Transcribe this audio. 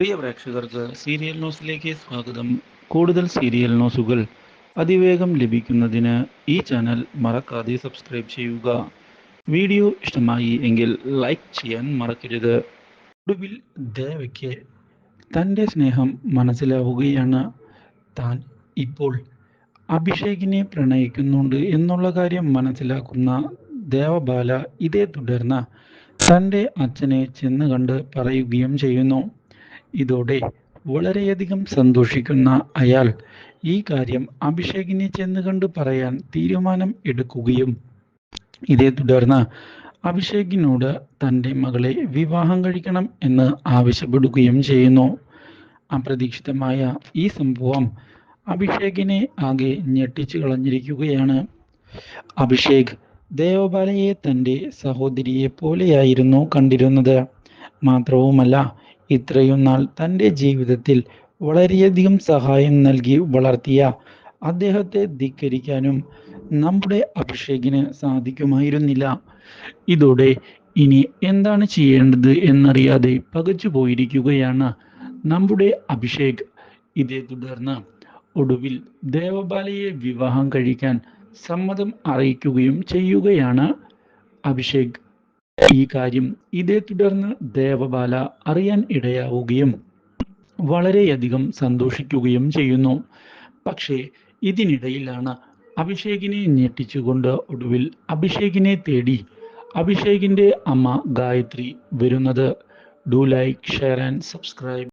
പ്രിയ പ്രേക്ഷകർക്ക് സീരിയൽ ന്യൂസിലേക്ക് സ്വാഗതം. കൂടുതൽ സീരിയൽ ന്യൂസുകൾ അതിവേഗം ലഭിക്കുന്നതിന് ഈ ചാനൽ മറക്കാതെ സബ്സ്ക്രൈബ് ചെയ്യുക. വീഡിയോ ഇഷ്ടമായി എങ്കിൽ ലൈക്ക് ചെയ്യാൻ മറക്കരുത്. ഒടുവിൽ ദേവയ്ക്ക് തന്റെ സ്നേഹം മനസ്സിലാവുകയാണ്. താൻ ഇപ്പോൾ അഭിഷേകിനെ പ്രണയിക്കുന്നുണ്ട് എന്നുള്ള കാര്യം മനസ്സിലാക്കുന്ന ദേവബാല ഇതേ തുടർന്ന് തന്റെ അച്ഛനെ ചെന്ന് കണ്ട് പറയുകയും ചെയ്യുന്നു. ഇതോടെ വളരെയധികം സന്തോഷിക്കുന്ന അയാൾ ഈ കാര്യം അഭിഷേകിനെ ചെന്ന് കണ്ട് പറയാൻ തീരുമാനം എടുക്കുകയും. ഇതേ തുടർന്ന് അഭിഷേകിനോട് തന്റെ മകളെ വിവാഹം കഴിക്കണം എന്ന് ആവശ്യപ്പെടുകയും ചെയ്യുന്നു. അപ്രതീക്ഷിതമായ ഈ സംഭവം അഭിഷേകിനെ ആകെ ഞെട്ടിച്ചു കളഞ്ഞിരിക്കുകയാണ്. അഭിഷേക് ദേവബാലയെ തന്റെ സഹോദരിയെ പോലെയായിരുന്നു കണ്ടിരുന്നത്. മാത്രവുമല്ല ഇത്രയും നാൾ തന്റെ ജീവിതത്തിൽ വളരെയധികം സഹായം നൽകി വളർത്തിയ അദ്ദേഹത്തെ ധിക്കരിക്കാനും നമ്മുടെ അഭിഷേകിന് സാധിക്കുമായിരുന്നില്ല. ഇതോടെ ഇനി എന്താണ് ചെയ്യേണ്ടത് എന്നറിയാതെ പകച്ചു പോയിരിക്കുകയാണ് നമ്മുടെ അഭിഷേക്. ഇതേ തുടർന്ന് ഒടുവിൽ ദേവബാലയെ വിവാഹം കഴിക്കാൻ സമ്മതം അറിയിക്കുകയും ചെയ്യുകയാണ് അഭിഷേക്. ഈ കാര്യം ഇതേ തുടർന്ന് ദേവബാല അറിയാൻ ഇടയാവുകയും വളരെയധികം സന്തോഷിക്കുകയും ചെയ്യുന്നു. പക്ഷേ ഇതിനിടയിലാണ് അഭിഷേകിനെ ഞെട്ടിച്ചുകൊണ്ട് ഒടുവിൽ അഭിഷേകിനെ തേടി അഭിഷേകിന്റെ അമ്മ ഗായത്രി വരുന്നത്. Do like share and subscribe